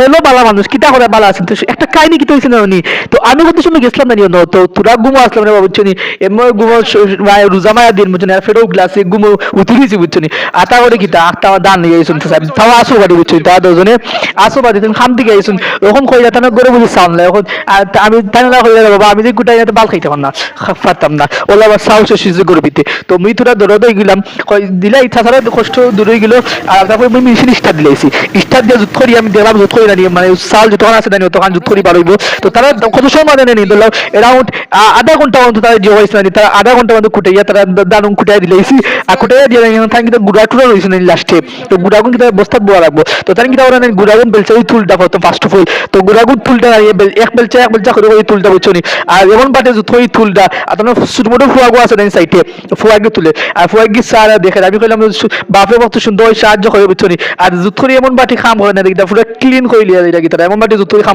Hello বালা মানুষ, কিতা করে বালা আছেন? তো একটা কাহিনী কিতা হয়েছে না উনি? তো আমি কত সময় গেছিলাম না নিও তো তোরা গুমো আসলাম না বুঝছ নি এমন গুমো রোজা মায়া দিন বুঝছ না ফেরো গ্লাসে গুমো উতরিছি বুঝছ নি আতা করে কিতা? আতা দান নিয়ে গেছেন তো সাহেব তাও আসো বাড়ি বুঝছ তা দুজনে আসো বাড়ি, তুমি খাম দিকে গেছেন ওখন কই যাতে না গরে বুঝি সামলা এখন আমি তাই না কই বাবা, আমি যে গুটাই যাতে বাল খাইতাম না পারতাম না। ওলা আবার সাহস সিজে গরবিতে তো মুই তোরা দৌড়া দই গেলাম দিলা ইচ্ছা ছাড়া কষ্ট দূরে গেল, আর তারপরে মুই মেশিন স্টার্ট দিলাইছি। স্টার্ট দিয়ে জুত করি, আমি দেখলাম জুত মানে আছে তখন জুত করি তো তারা কত সময় মানে ধরলাম আধা ঘণ্টা মতো তারা যে হয়েছে না তারা আধা ঘণ্টা মতো তারা দিলাইছি আর দিয়ে গুড়া টুড়া রয়েছে লাস্টে তো গুড়াগুন বস্তা বোয়া রাখব তো ওরা গুড়াগুন ওই তুলটা কত ফার্স্ট অফ অল তো গুড়াগুন তুলটা এক বেলচা এক বেলচা করে ওই তুলটা বুঝছ আর এমন জুত ওই তুলটা আর তোমার ছোট মোটো আছে না ফুয়াগে তুলে আর ফুয়াগি স্যার দেখে আমি কইলাম সু- বাপে কত সুন্দর সাহায্য করে বুঝছ আর করে এমন বাটি খাম করে না, দেখি পুরো ক্লিন করে দিরা কি তারা? এমন বাটি তুই খাম।